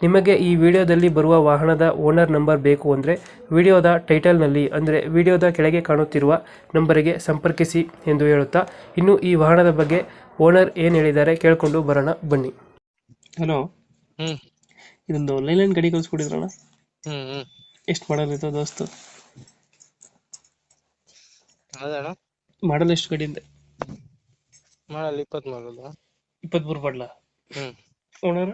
ನಿಮಗೆ ಈ ವಿಡಿಯೋದಲ್ಲಿ ಬರುವ ವಾಹನದ ಓನರ್ ನಂಬರ್ ಬೇಕು ಅಂದರೆ ವಿಡಿಯೋದ ಟೈಟಲ್ನಲ್ಲಿ ಅಂದರೆ ವಿಡಿಯೋದ ಕೆಳಗೆ ಕಾಣುತ್ತಿರುವ ನಂಬರಿಗೆ ಸಂಪರ್ಕಿಸಿ ಎಂದು ಹೇಳುತ್ತಾ ಇನ್ನು ಈ ವಾಹನದ ಬಗ್ಗೆ ಓನರ್ ಏನು ಹೇಳಿದ್ದಾರೆ ಕೇಳಿಕೊಂಡು ಬರೋಣ ಬನ್ನಿ. ಹಲೋ. ಹ್ಮ್. ಇದೊಂದು ಲೈಲೈನ್ ಗಾಡಿ ಕಳಿಸ್ಕೊಡಿದ್ರಲ್ಲ? ಹ್ಮ್ ಹ್ಮ್. ಎಷ್ಟು ಮಾಡಲ್ ಇತ್ತು ದೋಸ್ತು? ಅದಣ್ಣ ಮಾಡಲ್ ಎಷ್ಟು ಗಡಿಯಿಂದ ಮಾಡಲ್ ಇಪ್ಪತ್ತ್ ಮಾಡಲ್ಲ ಇಪ್ಪತ್ಮೂರು ಮಾಡಲ ಹ್ಮ್. ಓನರ್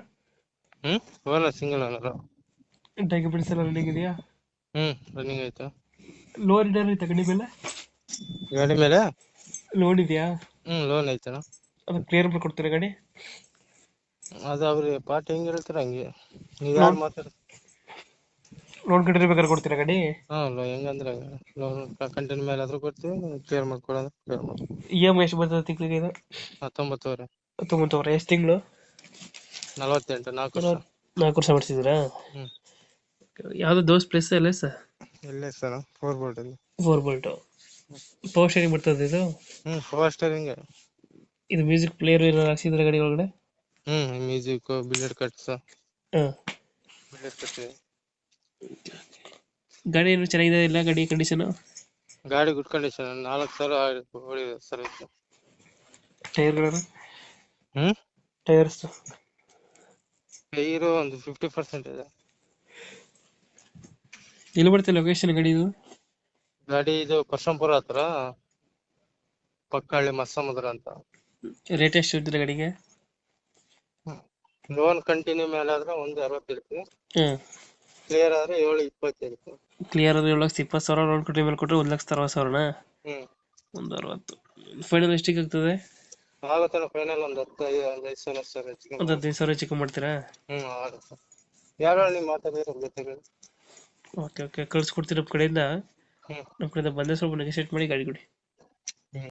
ಹ್ಮ್? ಓನರ್ ಸಿಂಗಲ್ ಓನರ್ ಡಾಕ್ಯುಮೆಂಟ್ಸ್ ಎಲ್ಲ ರನ್ನಿಂಗ್ ಇದೆಯಾ? ಹ್ಮ್ ರನ್ನಿಂಗ್ ಆಯ್ತು. ಲೋನ್ ಇದೆ ರೀ ಗಾಡಿ ಮೇಲೆ? ಗಾಡಿ ಮೇಲೆ? ಲೋನ್ ಇದೆಯಾ? ಹ್ಮ್ ಲೋನ್ ಐತಣ್ಣ ಅದು ಕ್ಲಿಯರ್ ಮಾಡ್ಕೊಡ್ತೀರಾ ಗಾಡಿ? ಅದು ಅವ್ರಿಗೆ ಪಾರ್ಟಿ ಹೆಂಗ್ ಹೇಳ್ತಾರ ಹಂಗೆ? ನೀವ್ ಯಾರು ಮಾತಾಡ ಲೋನ್ ಕಟ್ಟಿದ್ರೆ ಬೇಕಾದ್ರೆ ಕೊಡ್ತೀರಾ ಗಾಡಿ? ಹಾ ಲೋ ಹೆಂಗಂದ್ರೆ ಲೋನ್ ಕಂಟಿನ್ಯೂ ಮೇಲೆ ಆದ್ರೂ ಕೊಡ್ತೀವಿ ಕ್ಲಿಯರ್ ಮಾಡ್ಕೊಡೋದು ಕ್ಲಿಯರ್ ಮಾಡಿ ಇ ಎಂ ಐ ಎಷ್ಟು ಬರ್ತದೆ ತಿಂಗಳಿಗೆ ಇದು? ಹತ್ತೊಂಬತ್ತುವರೆ. ಹತ್ತೊಂಬತ್ತುವರೆ ಎಷ್ಟು ತಿಂಗಳು? ನಲವತ್ತೆಂಟು ನಾಲ್ಕು ವರ್ಷ. ನಾಲ್ಕು ವರ್ಷ ಮಾಡಿಸಿದ್ದೀರಾ? ಹ್ಞೂ ಯಾವ್ದು ದೋಸ್ ಪ್ಲೇಸ್ ಎಲ್ಲ ಸರ್? ಎಲ್ಲೇ ಸರ್ ಫೋರ್ ಬೋಲ್ಟ್ ಅಲ್ಲಿ. ಫೋರ್ ಬೋಲ್ಟು ಪವರ್ ಸ್ಟೇರಿಂಗ್ ಬರ್ತದೆ ಇದು ಹ್ಮ್ ಫೋರ್ ಸ್ಟೇರಿಂಗ್ ಇದು ಮ್ಯೂಸಿಕ್ ಪ್ಲೇಯರ್ ಏನಾರು ಹಾಕ್ಸಿದ್ರೆ ಗಾಡಿ ಒಳಗಡೆ? ಹ್ಮ್ ಮ್ಯೂಸಿಕ್ ಬಿಲ್ಲೆಟ್ ಕಟ್ಸ್ ಹಾಂ. ಬಿಲ್ಲೆಟ್ ಕಟ್ ಗಾಡಿ ಏನು ಚೆನ್ನಾಗಿದೆ ಇಲ್ಲ ಗಾಡಿ ಕಂಡೀಷನು ಗಾಡಿ ಗುಡ್ ಕಂಡೀಷನ್ ನಾಲ್ಕು ಸಾವಿರ ಹೊಡಿದೆ ಸರ್ ಟೈರ್ಗಳನ್ನು ಹ್ಮ್? ಟೈರ್ಸ್ ಟೈರು ಒಂದು ಫಿಫ್ಟಿ ಪರ್ಸೆಂಟ್ ಇದೆ. ಎಲ್ಲಿ ಬರುತ್ತೆ ಲೊಕೇಶನ್ ಗಾಡಿ ಇದು? ಗಾಡಿ ಇದು ಪರಶಂಪುರ ಹತ್ರ ಪಕ್ಕಹಳ್ಳಿ ಮಸ್ಸಮುದ್ರ ಅಂತ. ರೇಟ್ ಎಷ್ಟು ಇರ್ತಿಲ್ಲ ಗಾಡಿಗೆ? ಲೋನ್ ಕಂಟಿನ್ಯೂ ಮೇಲೆ ಆದ್ರೆ ಒಂದು ಅರವತ್ತು ಇರುತ್ತೆ ಹಾಂ ಕ್ಲಿಯರ್ ಆದ್ರೆ ಏಳು ಇಪ್ಪತ್ತು ಇರುತ್ತೆ ಕ್ಲಿಯರ್ ಆದ್ರೆ ಏಳು ಲಕ್ಷ ಇಪ್ಪತ್ತು ಸಾವಿರ ಲೋನ್ ಕೊಟ್ಟರೆ ಮೇಲೆ ಕೊಟ್ಟರೆ ಒಂದು ಲಕ್ಷ ಅರವತ್ತು ಸಾವಿರನಾ? ಹ್ಮ್. ಒಂದು ಅರವತ್ತು. ಫೈನಲ್ ಎಷ್ಟಿಗೆ ಆಗ್ತದೆ? ಆಗುತ್ತೆ ಫೈನಲ್ ಒಂದು ಹತ್ತು ಐದು ಒಂದು ಐದು ಸಾವಿರ ಸರ್ ಹೆಚ್ಚಿಗೆ ಒಂದು ಹದಿನೈದು ಸಾವಿರ ಹೆಚ್ಚಿಗೆ ಮಾಡ್ತೀರಾ? ಹ್ಮ್ ಆಗುತ್ತೆ ಯಾರು ನೀವು ಮಾತಾಡಿದ್ರೆ ಜೊತೆಗೆ? ಓಕೆ ಓಕೆ ಕಳ್ಸಿಕೊಡ್ತೀವಿ ನಮ್ಮ ಕಡೆಯಿಂದ? ಹ್ಮ್. ನಮ್ಮ ಕಡೆಯಿಂದ ಬಂದರೆ ಸ್ವಲ್ಪ ನೆಗೋಸಿಯೇಟ್ ಮಾಡಿ ಗಾಡಿ ಕೊಡಿ.